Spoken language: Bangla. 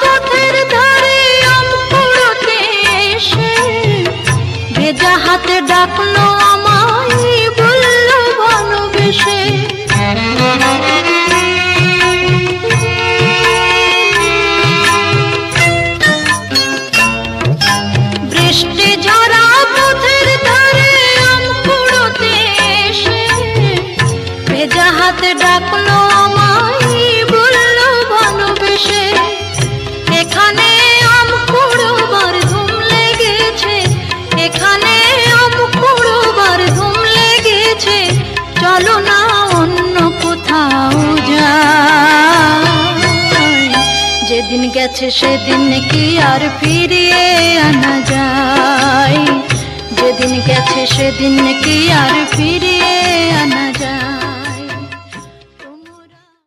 পথের ধারে আম এসে ভেজা হাতে ডাকলো আমায় বলল ভালোবেসে বৃষ্টি ঝরা ভেজা হাতে ডাকলো আমায় যেদিন গেছে সেদিন কি আর ফিরিয়ে আনা যায়? যেদিন গেছে সেদিন কি আর ফিরিয়ে